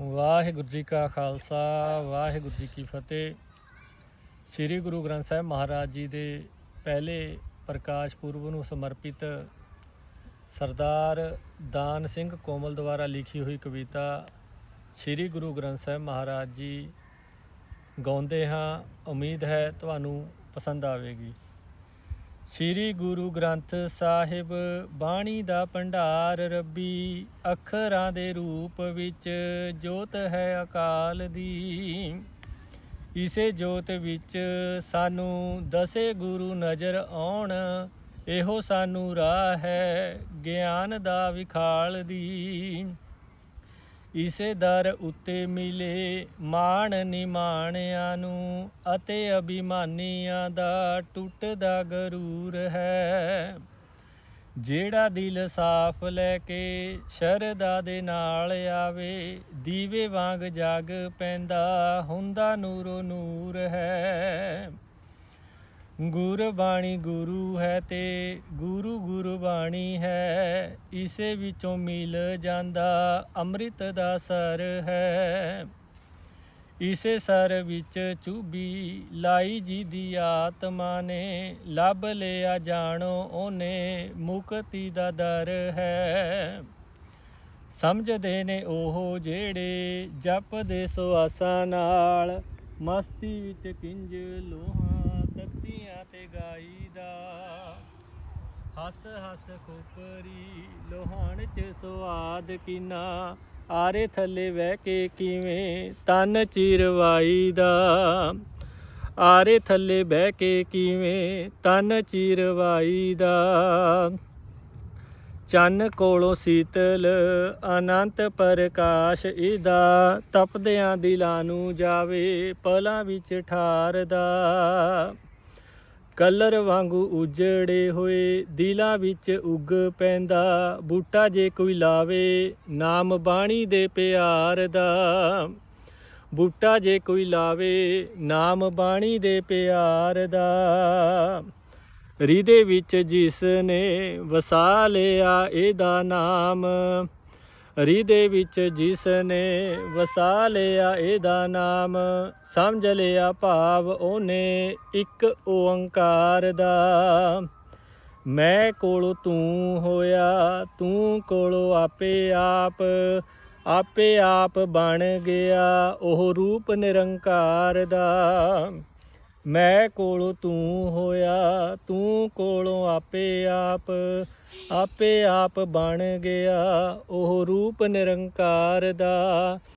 ਵਾਹਿਗੁਰੂ ਜੀ ਕਾ ਖਾਲਸਾ, ਵਾਹਿਗੁਰੂ ਜੀ ਕੀ ਫਤਿਹ। ਸ੍ਰੀ ਗੁਰੂ ਗ੍ਰੰਥ ਸਾਹਿਬ ਮਹਾਰਾਜ ਜੀ ਦੇ ਪਹਿਲੇ ਪ੍ਰਕਾਸ਼ ਪੁਰਬ ਨੂੰ ਸਮਰਪਿਤ ਸਰਦਾਰ ਦਾਨ ਸਿੰਘ ਕੋਮਲ ਦੁਆਰਾ ਲਿਖੀ ਹੋਈ ਕਵਿਤਾ ਸ੍ਰੀ ਗੁਰੂ ਗ੍ਰੰਥ ਸਾਹਿਬ ਮਹਾਰਾਜ ਜੀ ਗਾਉਂਦੇ ਹਾਂ। ਉਮੀਦ ਹੈ ਤੁਹਾਨੂੰ ਪਸੰਦ ਆਵੇਗੀ। ਸ੍ਰੀ ਗੁਰੂ ਗ੍ਰੰਥ ਸਾਹਿਬ ਬਾਣੀ ਦਾ ਭੰਡਾਰ ਰੱਬੀ ਅੱਖਰਾਂ ਦੇ ਰੂਪ ਵਿੱਚ ਜੋਤ ਹੈ ਅਕਾਲ ਦੀ। ਇਸੇ ਜੋਤ ਵਿੱਚ ਸਾਨੂੰ ਦਸੇ ਗੁਰੂ ਨਜ਼ਰ ਆਉਣ, ਇਹੋ ਸਾਨੂੰ ਰਾਹ ਹੈ ਗਿਆਨ ਦਾ ਵਿਖਾਲ ਦੀ। ਇਸੇ ਦਰ ਉੱਤੇ ਮਿਲੇ ਮਾਣ ਨਿਮਾਣਿਆਂ ਨੂੰ ਅਤੇ ਅਭਿਮਾਨੀਆਂ ਦਾ ਟੁੱਟਦਾ ਗਰੂਰ ਹੈ। ਜਿਹੜਾ ਦਿਲ ਸਾਫ਼ ਲੈ ਕੇ ਸ਼ਰਧਾ ਦੇ ਨਾਲ ਆਵੇ, ਦੀਵੇ ਵਾਂਗ ਜਗ ਪੈਂਦਾ, ਹੁੰਦਾ ਨੂਰੋ ਨੂਰ ਹੈ। ਗੁਰਬਾਣੀ ਗੁਰੂ ਹੈ ਤੇ ਗੁਰੂ ਗੁਰਬਾਣੀ ਹੈ, ਇਸੇ ਵਿੱਚੋਂ ਮਿਲ ਜਾਂਦਾ ਅੰਮ੍ਰਿਤ ਦਾ ਸਰ ਹੈ। ਇਸੇ ਸਰ ਵਿੱਚ ਚੁਬੀ ਲਾਈ ਜੀ ਦੀ ਆਤਮਾ ਨੇ, ਲੱਭ ਲਿਆ ਜਾਣੋ ਉਹਨੇ ਮੁਕਤੀ ਦਾ ਦਰ ਹੈ। ਸਮਝਦੇ ਨੇ ਉਹ ਜਿਹੜੇ ਜਪਦੇ ਸੋ ਆਸਾਂ ਨਾਲ, ਮਸਤੀ ਵਿੱਚ ਕਿੰਜ ਲੋਹਾਂ ਹੱਸ ਹੱਸ ਖੋਪਰੀ, ਲੋਹਾਣ ਚ ਸਵਾਦ ਕਿਨਾ? ਆਰੇ ਥੱਲੇ ਬਹਿ ਕੇ ਕਿਵੇਂ ਤਨ ਚਿਰਵਾਈ ਦਾ ਆਰੇ ਥੱਲੇ ਬਹਿ ਕੇ ਕਿਵੇਂ ਤਨ ਚਿਰਵਾਈ ਦਾ ਚੰਨ ਕੋਲੋਂ ਸੀਤਲ, ਅਨੰਤ ਪ੍ਰਕਾਸ਼ ਇਹਦਾ? ਤਪਦਿਆਂ ਦਿਲਾਂ ਨੂੰ ਜਾਵੇ, ਪਲਾਂ ਵਿੱਚ ਠਾਰਦਾ। ਕਲਰ ਵਾਂਗੂ ਉਜੜੇ ਹੋਏ, ਦਿਲਾਂ ਵਿੱਚ ਉੱਗ ਪੈਂਦਾ। ਬੂਟਾ ਜੇ ਕੋਈ ਲਾਵੇ, ਨਾਮ ਬਾਣੀ ਦੇ ਪਿਆਰ ਦਾ। ਬੂਟਾ ਜੇ ਕੋਈ ਲਾਵੇ, ਨਾਮ ਬਾਣੀ ਦੇ ਪਿਆਰ ਦਾ। ਰਿਦੇ ਵਿੱਚ ਜਿਸ ਨੇ ਵਸਾ ਲਿਆ, ਇਹਦਾ ਨਾਮ ਰਿਦੇ ਵਿੱਚ ਜਿਸ ਨੇ ਵਸਾ ਲਿਆ ਇਹਦਾ ਨਾਮ, ਸਮਝ ਲਿਆ ਭਾਵ ਉਹਨੇ ਇੱਕ ਓੰਕਾਰ ਦਾ। ਮੈਂ ਕੋਲ ਤੂੰ ਹੋਇਆ, ਤੂੰ ਕੋਲੋਂ ਆਪੇ ਆਪ ਆਪੇ ਆਪ ਬਣ ਗਿਆ, ਉਹ ਰੂਪ ਨਿਰੰਕਾਰ ਦਾ। ਮੈਂ ਕੋਲੋਂ ਤੂੰ ਹੋਇਆ, ਤੂੰ ਕੋਲੋਂ ਆਪੇ ਆਪ ਆਪੇ ਆਪ ਬਣ ਗਿਆ, ਉਹ ਰੂਪ ਨਿਰੰਕਾਰ ਦਾ।